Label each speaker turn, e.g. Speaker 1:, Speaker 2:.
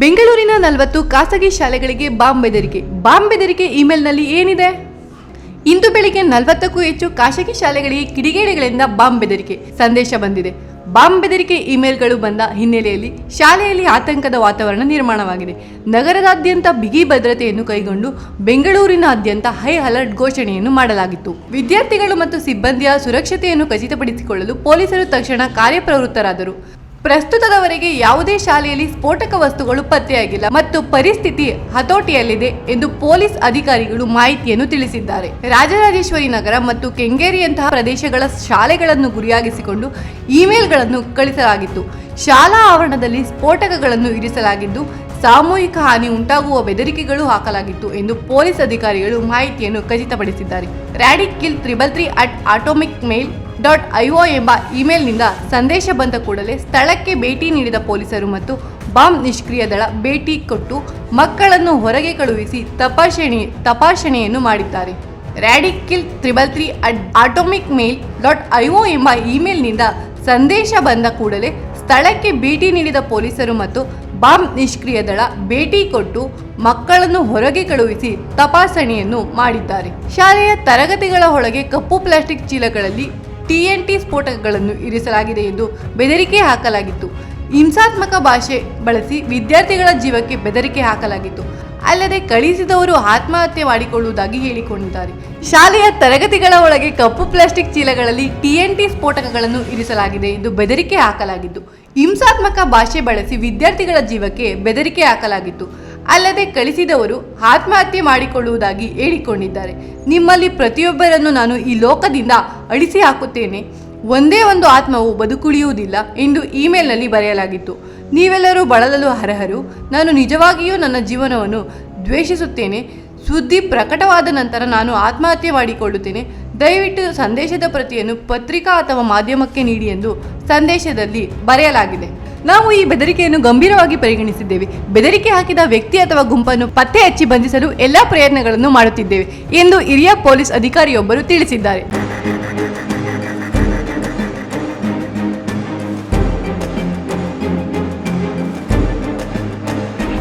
Speaker 1: ಬೆಂಗಳೂರಿನ ನಲವತ್ತು ಖಾಸಗಿ ಶಾಲೆಗಳಿಗೆ ಬಾಂಬ್ ಬೆದರಿಕೆ. ಬಾಂಬ್ ಬೆದರಿಕೆ ಇಮೇಲ್ನಲ್ಲಿ ಏನಿದೆ? ಇಂದು ಬೆಳಿಗ್ಗೆ ನಲವತ್ತಕ್ಕೂ ಹೆಚ್ಚು ಖಾಸಗಿ ಶಾಲೆಗಳಿಗೆ ಕಿಡಿಗೇಡಿಗಳಿಂದ ಬಾಂಬ್ ಬೆದರಿಕೆ. ಸಂದೇಶ ಬಂದಿದೆ. ಬಾಂಬ್ ಬೆದರಿಕೆ ಇಮೇಲ್ಗಳು ಬಂದ ಹಿನ್ನೆಲೆಯಲ್ಲಿ ಶಾಲೆಯಲ್ಲಿ ಆತಂಕದ ವಾತಾವರಣ ನಿರ್ಮಾಣವಾಗಿದೆ. ನಗರದಾದ್ಯಂತ ಬಿಗಿ ಭದ್ರತೆಯನ್ನು ಕೈಗೊಂಡು ಬೆಂಗಳೂರಿನಾದ್ಯಂತ ಹೈ ಅಲರ್ಟ್ ಘೋಷಣೆಯನ್ನು ಮಾಡಲಾಗಿತ್ತು. ವಿದ್ಯಾರ್ಥಿಗಳು ಮತ್ತು ಸಿಬ್ಬಂದಿಯ ಸುರಕ್ಷತೆಯನ್ನು ಖಚಿತಪಡಿಸಿಕೊಳ್ಳಲು ಪೊಲೀಸರು ತಕ್ಷಣ ಕಾರ್ಯಪ್ರವೃತ್ತರಾದರು. ಪ್ರಸ್ತುತದವರೆಗೆ ಯಾವುದೇ ಶಾಲೆಯಲ್ಲಿ ಸ್ಫೋಟಕ ವಸ್ತುಗಳು ಪತ್ತೆಯಾಗಿಲ್ಲ ಮತ್ತು ಪರಿಸ್ಥಿತಿ ಹತೋಟಿಯಲ್ಲಿದೆ ಎಂದು ಪೊಲೀಸ್ ಅಧಿಕಾರಿಗಳು ಮಾಹಿತಿಯನ್ನು ತಿಳಿಸಿದ್ದಾರೆ. ರಾಜರಾಜೇಶ್ವರಿ ನಗರ ಮತ್ತು ಕೆಂಗೇರಿಯಂತಹ ಪ್ರದೇಶಗಳ ಶಾಲೆಗಳನ್ನು ಗುರಿಯಾಗಿಸಿಕೊಂಡು ಇಮೇಲ್ಗಳನ್ನು ಕಳಿಸಲಾಗಿತ್ತು. ಶಾಲಾ ಆವರಣದಲ್ಲಿ ಸ್ಫೋಟಕಗಳನ್ನು ಇರಿಸಲಾಗಿದ್ದು, ಸಾಮೂಹಿಕ ಹಾನಿ ಉಂಟಾಗುವ ಬೆದರಿಕೆಗಳು ಹಾಕಲಾಗಿತ್ತು ಎಂದು ಪೊಲೀಸ್ ಅಧಿಕಾರಿಗಳು ಮಾಹಿತಿಯನ್ನು ಖಚಿತಪಡಿಸಿದ್ದಾರೆ. Radic kill triple three at atomic mail dot IO ಎಂಬ ಇಮೇಲ್ನಿಂದ ಸಂದೇಶ ಬಂದ ಕೂಡಲೇ ಸ್ಥಳಕ್ಕೆ ಭೇಟಿ ನೀಡಿದ ಪೊಲೀಸರು ಮತ್ತು ಬಾಂಬ್ ನಿಷ್ಕ್ರಿಯ ದಳ ಭೇಟಿ ಕೊಟ್ಟು ಮಕ್ಕಳನ್ನು ಹೊರಗೆ ಕಳುಹಿಸಿ ತಪಾಸಣೆ, ತಪಾಸಣೆಯನ್ನು ಮಾಡಿದ್ದಾರೆ. Radic kill triple three at atomic mail dot IO ಎಂಬ ಇಮೇಲ್ನಿಂದ ಸಂದೇಶ ಬಂದ ಕೂಡಲೇ ಸ್ಥಳಕ್ಕೆ ಭೇಟಿ ನೀಡಿದ ಪೊಲೀಸರು ಮತ್ತು ಬಾಂಬ್ ನಿಷ್ಕ್ರಿಯ ದಳ ಭೇಟಿ ಕೊಟ್ಟು ಮಕ್ಕಳನ್ನು ಹೊರಗೆ ಕಳುಹಿಸಿ ತಪಾಸಣೆಯನ್ನು ಮಾಡಿದ್ದಾರೆ. ಶಾಲೆಯ ತರಗತಿಗಳ ಒಳಗೆ ಕಪ್ಪು ಪ್ಲಾಸ್ಟಿಕ್ ಚೀಲಗಳಲ್ಲಿ ಟಿಎನ್ಟಿ ಸ್ಫೋಟಕಗಳನ್ನು ಇರಿಸಲಾಗಿದೆ ಎಂದು ಬೆದರಿಕೆ ಹಾಕಲಾಗಿತ್ತು. ಹಿಂಸಾತ್ಮಕ ಭಾಷೆ ಬಳಸಿ ವಿದ್ಯಾರ್ಥಿಗಳ ಜೀವಕ್ಕೆ ಬೆದರಿಕೆ ಹಾಕಲಾಗಿತ್ತು. ಅಲ್ಲದೆ ಕಳಿಸಿದವರು ಆತ್ಮಹತ್ಯೆ ಮಾಡಿಕೊಳ್ಳುವುದಾಗಿ ಹೇಳಿಕೊಂಡಿದ್ದಾರೆ. ಶಾಲೆಯ ತರಗತಿಗಳ ಒಳಗೆ ಕಪ್ಪು ಪ್ಲಾಸ್ಟಿಕ್ ಚೀಲಗಳಲ್ಲಿ ಟಿಎನ್ಟಿ ಸ್ಫೋಟಕಗಳನ್ನು ಇರಿಸಲಾಗಿದೆ ಎಂದು ಬೆದರಿಕೆ ಹಾಕಲಾಗಿತ್ತು. ಹಿಂಸಾತ್ಮಕ ಭಾಷೆ ಬಳಸಿ ವಿದ್ಯಾರ್ಥಿಗಳ ಜೀವಕ್ಕೆ ಬೆದರಿಕೆ ಹಾಕಲಾಗಿತ್ತು. ಅಲ್ಲದೆ ಕಳಿಸಿದವರು ಆತ್ಮಹತ್ಯೆ ಮಾಡಿಕೊಳ್ಳುವುದಾಗಿ ಹೇಳಿಕೊಂಡಿದ್ದಾರೆ. ನಿಮ್ಮಲ್ಲಿ ಪ್ರತಿಯೊಬ್ಬರನ್ನು ನಾನು ಈ ಲೋಕದಿಂದ ಅಳಿಸಿ ಹಾಕುತ್ತೇನೆ. ಒಂದೇ ಒಂದು ಆತ್ಮವು ಬದುಕುಳಿಯುವುದಿಲ್ಲ ಎಂದು ಇಮೇಲ್ನಲ್ಲಿ ಬರೆಯಲಾಗಿತ್ತು. ನೀವೆಲ್ಲರೂ ಬಳಲಲು ಅರ್ಹರು. ನಾನು ನಿಜವಾಗಿಯೂ ನನ್ನ ಜೀವನವನ್ನು ದ್ವೇಷಿಸುತ್ತೇನೆ. ಸುದ್ದಿ ಪ್ರಕಟವಾದ ನಂತರ ನಾನು ಆತ್ಮಹತ್ಯೆ ಮಾಡಿಕೊಳ್ಳುತ್ತೇನೆ. ದಯವಿಟ್ಟು ಸಂದೇಶದ ಪ್ರತಿಯನ್ನು ಪತ್ರಿಕಾ ಅಥವಾ ಮಾಧ್ಯಮಕ್ಕೆ ನೀಡಿ ಎಂದು ಸಂದೇಶದಲ್ಲಿ ಬರೆಯಲಾಗಿದೆ. ನಾವು ಈ ಬೆದರಿಕೆಯನ್ನು ಗಂಭೀರವಾಗಿ ಪರಿಗಣಿಸಿದ್ದೇವೆ. ಬೆದರಿಕೆ ಹಾಕಿದ ವ್ಯಕ್ತಿ ಅಥವಾ ಗುಂಪನ್ನು ಪತ್ತೆ ಹಚ್ಚಿ ಬಂಧಿಸಲು ಎಲ್ಲಾ ಪ್ರಯತ್ನಗಳನ್ನು ಮಾಡುತ್ತಿದ್ದೇವೆ ಎಂದು ಹಿರಿಯ ಪೊಲೀಸ್ ಅಧಿಕಾರಿಯೊಬ್ಬರು ತಿಳಿಸಿದ್ದಾರೆ.